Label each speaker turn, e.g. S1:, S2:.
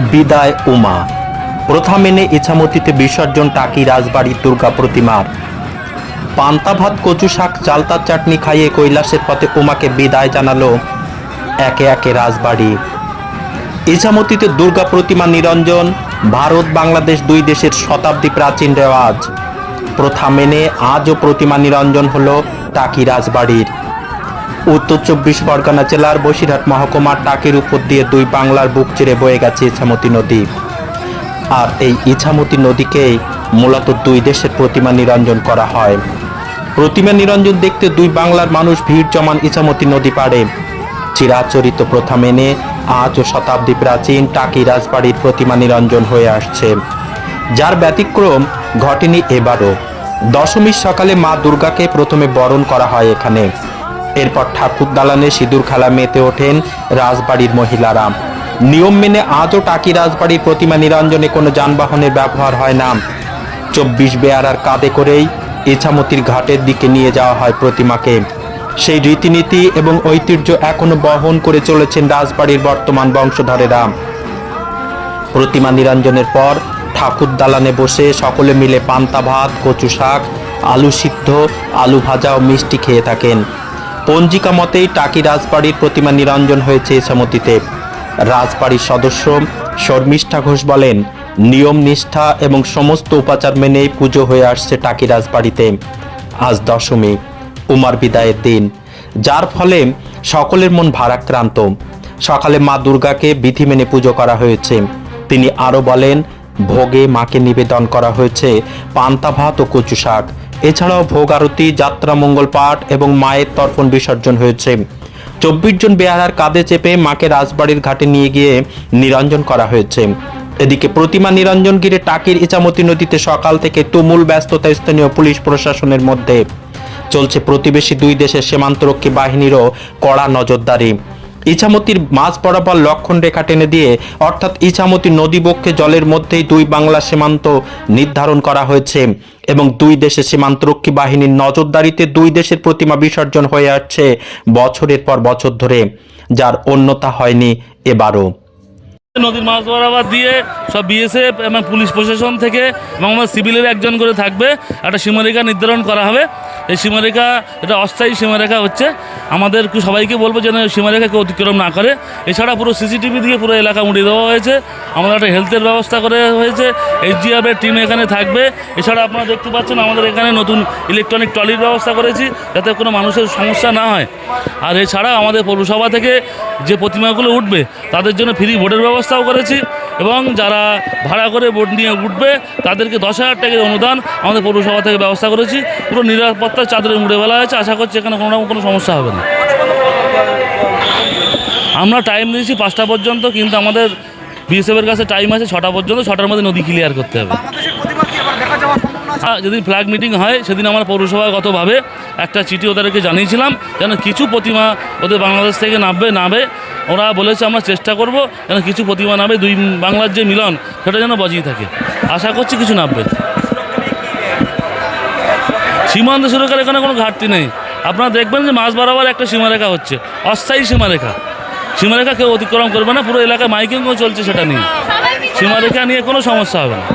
S1: বিদায় উমা। প্রথা মেনে ইছামতিতে বিসর্জন টাকি রাজবাড়ির দুর্গা প্রতিমার পান্তা ভাত, কচু শাক, চালতার চাটনি খাইয়ে কৈলাসের পথে উমাকে বিদায় জানালো একে একে রাজবাড়ি। ইছামতিতে দুর্গা প্রতিমা নিরঞ্জন, ভারত, বাংলাদেশ দুই দেশের শতাব্দী প্রাচীন রেওয়াজ। প্রথা মেনে আজও প্রতিমা নিরঞ্জন হলো টাকি রাজবাড়ির। উত্তর চব্বিশ পরগনা জেলার বসিরহাট মহকুমার টাকির উপর দিয়ে দুই বাংলার বুক চিরে বয়ে গেছে ইছামতি নদী। আর এই ইছামতি নদীকেই মূলত দুই দেশের প্রতিমা নিরঞ্জন করা হয়। প্রতিমা নিরঞ্জন দেখতে দুই বাংলার মানুষ ভিড় জমান ইছামতি নদী পাড়ে। চিরাচরিত প্রথা মেনে আজও শতাব্দী প্রাচীন টাকি রাজবাড়ির প্রতিমা নিরঞ্জন হয়ে আসছে। যার ব্যতিক্রম ঘটেনি এবারও। দশমীর সকালে মা দুর্গাকে প্রথমে বরণ করা হয় এখানে। এরপর ঠাকুর দালানে সিঁদুর খেলা মেতে ওঠেন রাজবাড়ির মহিলারা। নিয়ম মেনে আজও টাকি রাজবাড়ির প্রতিমা নিরঞ্জনে কোনো যানবাহনের ব্যবহার হয় না। চব্বিশ বেয়ারার কাঁধে করেই ইছামতির ঘাটের দিকে নিয়ে যাওয়া হয় প্রতিমাকে। সেই রীতিনীতি এবং ঐতিহ্য এখনও বহন করে চলেছেন রাজবাড়ির বর্তমান বংশধরেরা। প্রতিমা নিরঞ্জনের পর ঠাকুর দালানে বসে সকলে মিলে পান্তা ভাত কচু শাক আলু সিদ্ধ, আলু ভাজা ও মিষ্টি খেয়ে থাকেন। পঞ্জিকা মতেই টাকি রাজবাড়ির প্রতিমা নিরঞ্জন হয়েছে ইছামতিতে রাজবাড়ির সদস্য শর্মিষ্ঠা ঘোষ বলেন, নিয়ম নিষ্ঠা এবং সমস্ত উপাচার মেনেই পুজো হয়ে আসছে টাকি রাজবাড়িতে। আজ দশমী, উমার বিদায়ের দিন। যার ফলে সকলের মন ভারাক্রান্ত। সকালে মা দুর্গাকে বিধি মেনে পুজো করা হয়েছে। তিনি আরও বলেন, ভোগে মাকে নিবেদন করা হয়েছে পান্তা ভাত ও কচু শাক। এছাড়াও ভোগ আরতি, যাত্রা, মঙ্গল পাঠ এবং মায়ের তর্পণ বিসর্জন হয়েছে। চব্বিশ জন বেহারার কাঁধে চেপে মাকে রাজবাড়ির ঘাটে নিয়ে গিয়ে নিরঞ্জন করা হয়েছে। এদিকে প্রতিমা নিরঞ্জন ঘিরে টাকির ইচামতি নদীতে সকাল থেকে তুমুল ব্যস্ততা স্থানীয় পুলিশ প্রশাসনের মধ্যে। চলছে প্রতিবেশী দুই দেশের সীমান্তরক্ষী বাহিনীরও কড়া নজরদারি। ইছামতির মাঝ বরাবর লক্ষণ রেখা টেনে দিয়ে, অর্থাৎ ইছামতি নদী বক্ষে জলের মধ্যেই দুই বাংলা সীমান্ত নির্ধারণ করা হয়েছে। এবং দুই দেশের সীমান্তরক্ষী বাহিনীর নজরদারিতে দুই দেশের প্রতিমা বিসর্জন হয়ে আসছে বছরের পর বছর ধরে, যার অন্যতা হয়নি এবারও।
S2: নদীর মাছ বরাবর দিয়ে সব বিএসএফ এবং পুলিশ প্রশাসন থেকে এবং আমার সিভিলের একজন করে থাকবে, একটা সীমারেখা নির্ধারণ করা হবে। এই সীমারেখা, এটা অস্থায়ী সীমারেখা হচ্ছে। আমাদের সবাইকে বলব যেন এই সীমারেখাকে অতিক্রম না করে। এছাড়া পুরো সিসিটিভি দিয়ে পুরো এলাকা মুড়িয়ে দেওয়া হয়েছে। আমাদের একটা হেলথের ব্যবস্থা করে হয়েছে। এইচডিএফের টিম এখানে থাকবে। এছাড়া আপনারা দেখতে পাচ্ছেন, আমাদের এখানে নতুন ইলেকট্রনিক ট্রলির ব্যবস্থা করেছি, যাতে কোনো মানুষের সমস্যা না হয়। আর এছাড়া আমাদের পৌরসভা থেকে যে প্রতিমাগুলো উঠবে, তাদের জন্য ফ্রি ভোটের ব্যবস্থাও করেছি। এবং যারা ভাড়া করে বোট নিয়ে উঠবে তাদেরকে দশ হাজার টাকার অনুদান আমাদের পৌরসভা থেকে ব্যবস্থা করেছি। পুরো নিরাপত্তার চাদরে মুড়ে ফেলা হয়েছে। আশা করছি এখানে কোনো রকম কোনো সমস্যা হবে না। আমরা টাইম দিয়েছি পাঁচটা পর্যন্ত কিন্তু আমাদের বিএসএফের কাছে টাইম আছে ছটা পর্যন্ত। ছটার মধ্যে নদী ক্লিয়ার করতে হবে। যেদিন ফ্ল্যাগ মিটিং হয় সেদিন আমরা পৌরসভাগতভাবে একটা চিঠি ওদেরকে জানিয়েছিলাম যেন কিছু প্রতিমা ওদের বাংলাদেশ থেকে নামবে নামবে ওরা বলেছে আমরা চেষ্টা করব যেন কিছু প্রতিমা নামে দুই বাংলার যে মিলন, সেটা যেন বজিয়ে থাকে। আশা করছি কিছু নামবে। সীমান্ত সুরক্ষার এখানে কোনো ঘাটতি নেই। আপনারা দেখবেন যে মাছ বরাবর একটা সীমারেখা হচ্ছে। অস্থায়ী সীমারেখা। সীমারেখা কেউ অতিক্রম করবে না, পুরো এলাকায় মাইকিংও চলছে, সেটা নিয়ে সীমারেখা নিয়ে কোনো সমস্যা হবে না।